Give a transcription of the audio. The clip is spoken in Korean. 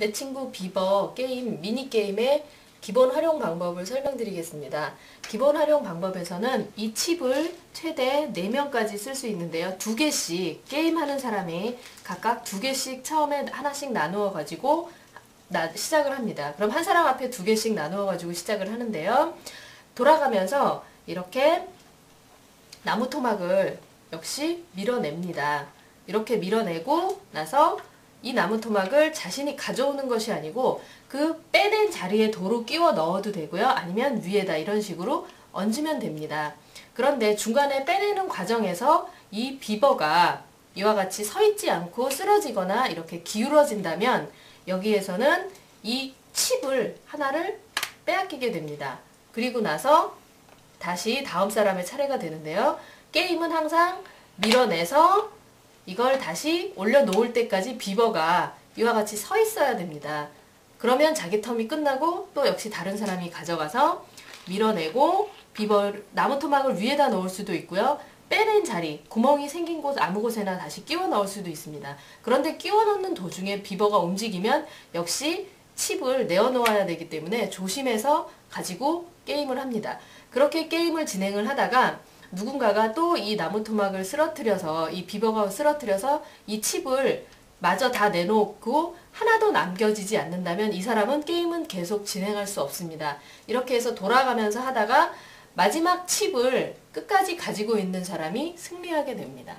내 친구 비버 게임 미니게임의 기본 활용 방법을 설명드리겠습니다. 기본 활용 방법에서는 이 칩을 최대 4명까지 쓸 수 있는데요. 두 개씩 게임하는 사람이 각각 두 개씩 처음에 하나씩 나누어 가지고 시작을 합니다. 그럼 한 사람 앞에 두 개씩 나누어 가지고 시작을 하는데요. 돌아가면서 이렇게 나무 토막을 역시 밀어냅니다. 이렇게 밀어내고 나서 이 나무 토막을 자신이 가져오는 것이 아니고 그 빼낸 자리에 도로 끼워 넣어도 되고요. 아니면 위에다 이런 식으로 얹으면 됩니다. 그런데 중간에 빼내는 과정에서 이 비버가 이와 같이 서 있지 않고 쓰러지거나 이렇게 기울어진다면 여기에서는 이 칩을 하나를 빼앗기게 됩니다. 그리고 나서 다시 다음 사람의 차례가 되는데요. 게임은 항상 밀어내서 이걸 다시 올려놓을 때까지 비버가 이와 같이 서 있어야 됩니다. 그러면 자기 텀이 끝나고 또 역시 다른 사람이 가져가서 밀어내고 비버 나무 토막을 위에다 넣을 수도 있고요. 빼낸 자리, 구멍이 생긴 곳 아무 곳에나 다시 끼워 넣을 수도 있습니다. 그런데 끼워 넣는 도중에 비버가 움직이면 역시 칩을 내어 놓아야 되기 때문에 조심해서 가지고 게임을 합니다. 그렇게 게임을 진행을 하다가 누군가가 또 이 나무 토막을 쓰러뜨려서 이 비버가 쓰러뜨려서 이 칩을 마저 다 내놓고 하나도 남겨지지 않는다면 이 사람은 게임은 계속 진행할 수 없습니다. 이렇게 해서 돌아가면서 하다가 마지막 칩을 끝까지 가지고 있는 사람이 승리하게 됩니다.